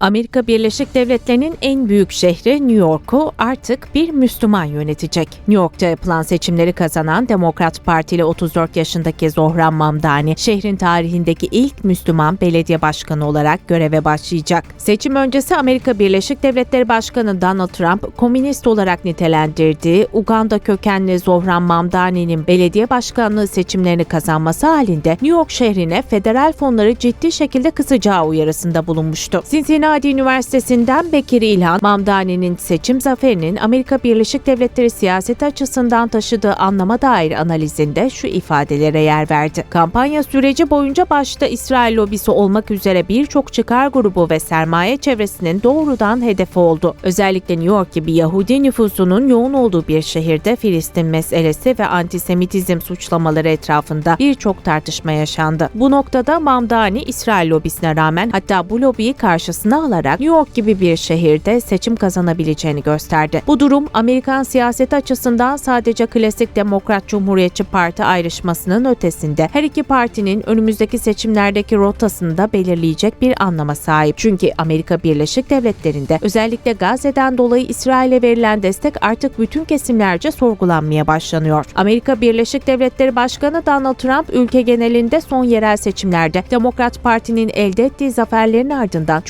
Amerika Birleşik Devletleri'nin en büyük şehri New York'u artık bir Müslüman yönetecek. New York'ta yapılan seçimleri kazanan Demokrat Partili 34 yaşındaki Zohran Mamdani, şehrin tarihindeki ilk Müslüman belediye başkanı olarak göreve başlayacak. Seçim öncesi Amerika Birleşik Devletleri Başkanı Donald Trump, komünist olarak nitelendirdiği Uganda kökenli Zohran Mamdani'nin belediye başkanlığı seçimlerini kazanması halinde New York şehrine federal fonları ciddi şekilde kısacağı uyarısında bulunmuştu. Cincinnati Üniversitesi'nden Bekir İlhan, Mamdani'nin seçim zaferinin Amerika Birleşik Devletleri siyaseti açısından taşıdığı anlama dair analizinde şu ifadelere yer verdi. Kampanya süreci boyunca başta İsrail lobisi olmak üzere birçok çıkar grubu ve sermaye çevresinin doğrudan hedefi oldu. Özellikle New York gibi Yahudi nüfusunun yoğun olduğu bir şehirde Filistin meselesi ve antisemitizm suçlamaları etrafında birçok tartışma yaşandı. Bu noktada Mamdani İsrail lobisine rağmen hatta bu lobiyi karşısına alarak New York gibi bir şehirde seçim kazanabileceğini gösterdi. Bu durum Amerikan siyaseti açısından sadece klasik Demokrat Cumhuriyetçi Parti ayrışmasının ötesinde her iki partinin önümüzdeki seçimlerdeki rotasını da belirleyecek bir anlama sahip. Çünkü Amerika Birleşik Devletleri'nde özellikle Gazze'den dolayı İsrail'e verilen destek artık bütün kesimlerce sorgulanmaya başlanıyor. Amerika Birleşik Devletleri Başkanı Donald Trump ülke genelinde son yerel seçimlerde Demokrat Parti'nin elde ettiği zaferlerin ardından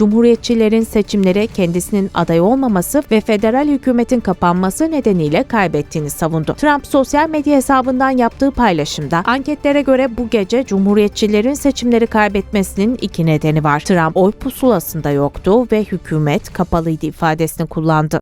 Cumhuriyetçilerin seçimlere kendisinin aday olmaması ve federal hükümetin kapanması nedeniyle kaybettiğini savundu. Trump sosyal medya hesabından yaptığı paylaşımda anketlere göre bu gece Cumhuriyetçilerin seçimleri kaybetmesinin iki nedeni var. Trump oy pusulasında yoktu ve hükümet kapalıydı ifadesini kullandı.